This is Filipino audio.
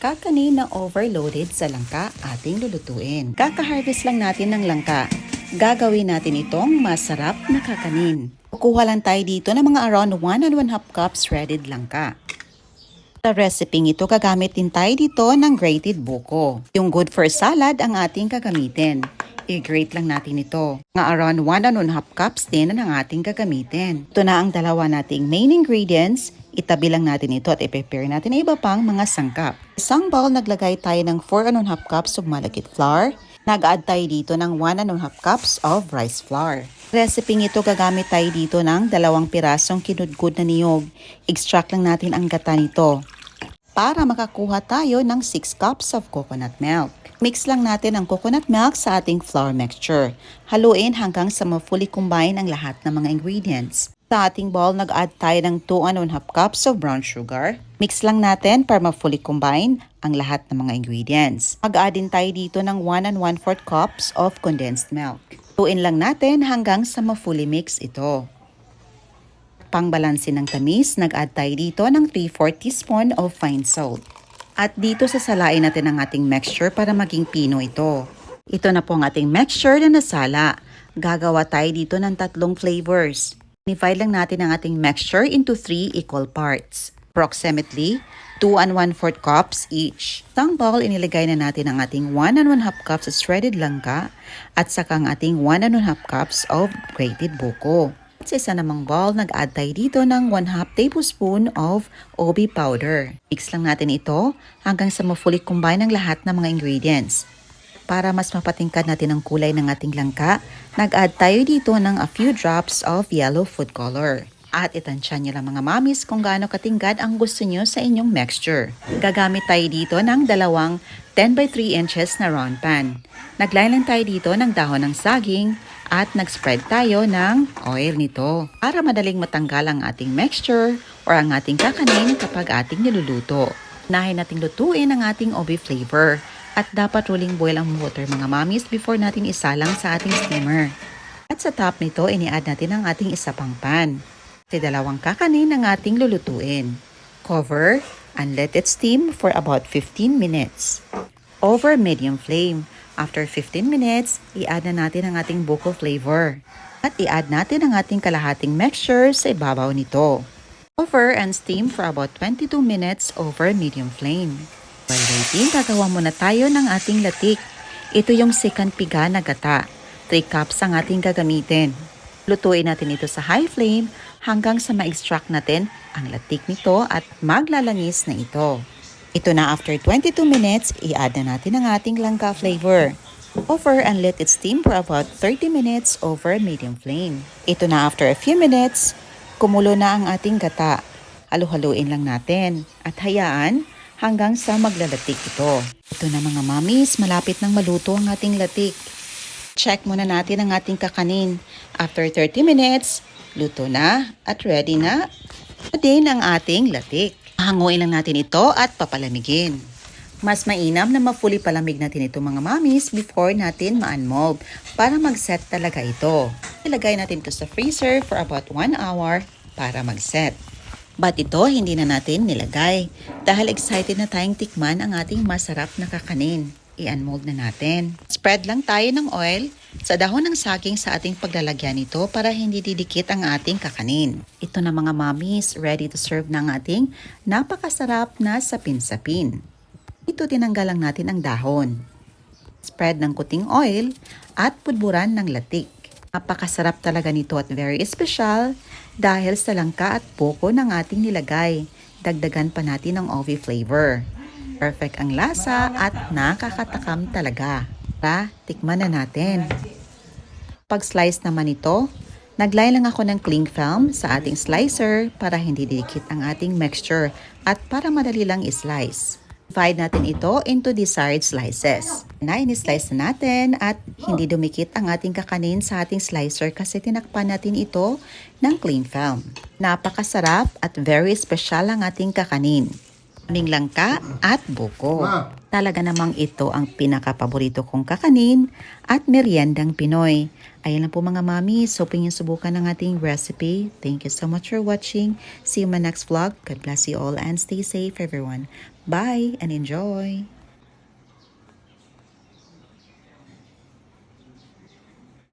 Kakanin na overloaded sa langka ating lulutuin. Kaka-harvest lang natin ng langka. Gagawin natin itong masarap na kakanin. Kukuha lang tayo dito ng mga around 1 and 1 half cups shredded langka. Sa recipe ito, gagamit din tayo dito ng grated buko. Yung good for salad ang ating gagamitin. I-grate lang natin ito. Nga around 1 and 1 half cups din ang ating gagamitin. Ito na ang dalawa nating main ingredients. Itabi lang natin ito at i-prepare natin ang iba pang mga sangkap. Isang bowl, naglagay tayo ng 4 and 1 half cups of malagkit flour. Nag-add tayo dito ng 1 and 1 half cups of rice flour. Recipe ito gagamit tayo dito ng dalawang pirasong kinudgod na niyog. Extract lang natin ang gata nito para makakuha tayo ng 6 cups of coconut milk. Mix lang natin ang coconut milk sa ating flour mixture. Haluin hanggang sa ma-fully combine ang lahat ng mga ingredients. Sa ating bowl, nag-add tayo ng 2 and 1 half cups of brown sugar. Mix lang natin para ma-fully combine ang lahat ng mga ingredients. Mag-add din tayo dito ng 1 and 1 4 cups of condensed milk. Tuin lang natin hanggang sa ma-fully mix ito. Pangbalansin ng tamis, nag-add tayo dito ng 3-4 teaspoon of fine salt. At dito sasalain natin ang ating mixture para maging pino ito. Ito na po ang ating mixture na nasala. Gagawa tayo dito ng tatlong flavors. Divide lang natin ang ating mixture into 3 equal parts. Approximately 2 and 1 4 cups each. Sa bowl, inilagay na natin ang ating 1 and 1 half cups of shredded langka at saka ang ating 1 and 1 half cups of grated buko. Sa isa namang bowl, nag-add tayo dito ng 1 half tablespoon of OB powder. Mix lang natin ito hanggang sa ma-fully combine ang lahat ng mga ingredients. Para mas mapatingkad natin ang kulay ng ating langka, nag-add tayo dito ng a few drops of yellow food color. At itansya niyo lang mga mamis kung gaano katingkad ang gusto niyo sa inyong mixture. Gagamit tayo dito ng dalawang 10 by 3 inches na round pan. Nagline lang tayo dito ng dahon ng saging at nag-spread tayo ng oil nito para madaling matanggal ang ating mixture or ang ating kakanin kapag ating niluluto. Nahin nating lutuin ang ating OB flavor at dapat rolling boil ang water mga mamis before natin isalang sa ating steamer. At sa top nito, ini-add natin ang ating isa pang pan. Sa dalawang kakanin ang ating lulutuin. Cover and let it steam for about 15 minutes. Over medium flame. After 15 minutes, i-add na natin ang ating buko flavor. At i-add natin ang ating kalahating mixture sa ibabaw nito. Cover and steam for about 22 minutes over medium flame. While waiting, gagawa muna tayo ng ating latik. Ito yung second piga na gata. 3 cups ang ating gagamitin. Lutuin natin ito sa high flame hanggang sa ma-extract natin ang latik nito at maglalangis na ito. Ito na after 22 minutes, i-add na natin ang ating langka flavor. Over and let it steam for about 30 minutes over medium flame. Ito na after a few minutes, kumulo na ang ating gata. Halu-haluin lang natin at hayaan hanggang sa maglalatik ito. Ito na mga mamis, malapit nang maluto ang ating latik. Check muna natin ang ating kakanin. After 30 minutes, luto na at ready na. Din ang ating latik. Hanguin lang natin ito at papalamigin. Mas mainam na ma-fully palamig natin ito mga mamis before natin ma-unmold para mag-set talaga ito. Ilagay natin ito sa freezer for about 1 hour para mag-set. But ito hindi na natin nilagay dahil excited na tayong tikman ang ating masarap na kakanin. I-unmold na natin. Spread lang tayo ng oil sa dahon ng saging sa ating paglalagyan nito para hindi didikit ang ating kakanin. Ito na mga mommies, ready to serve na ang ating napakasarap na sapin-sapin. Ito tinanggal lang natin ang dahon. Spread ng kuting oil at pudburan ng latik. Napakasarap talaga nito at very special dahil sa langka at poko ng ating nilagay. Dagdagan pa natin ng OV flavor. Perfect ang lasa at nakakatakam talaga. Tara, tikman na natin. Pag-slice naman ito, naglay lang ako ng cling film sa ating slicer para hindi dikit ang ating mixture at para madali lang i-slice. Divide natin ito into desired slices. Na in-slice na natin at hindi dumikit ang ating kakanin sa ating slicer kasi tinakpan natin ito ng cling film. Napakasarap at very special ang ating kakanin. Aming langka at buko. Talaga namang ito ang pinakapaborito kong kakanin at meriendang Pinoy. Ayan lang po mga mami, so yung subukan ng ating recipe. Thank you so much for watching. See you in my next vlog. God bless you all and stay safe everyone. Bye and enjoy!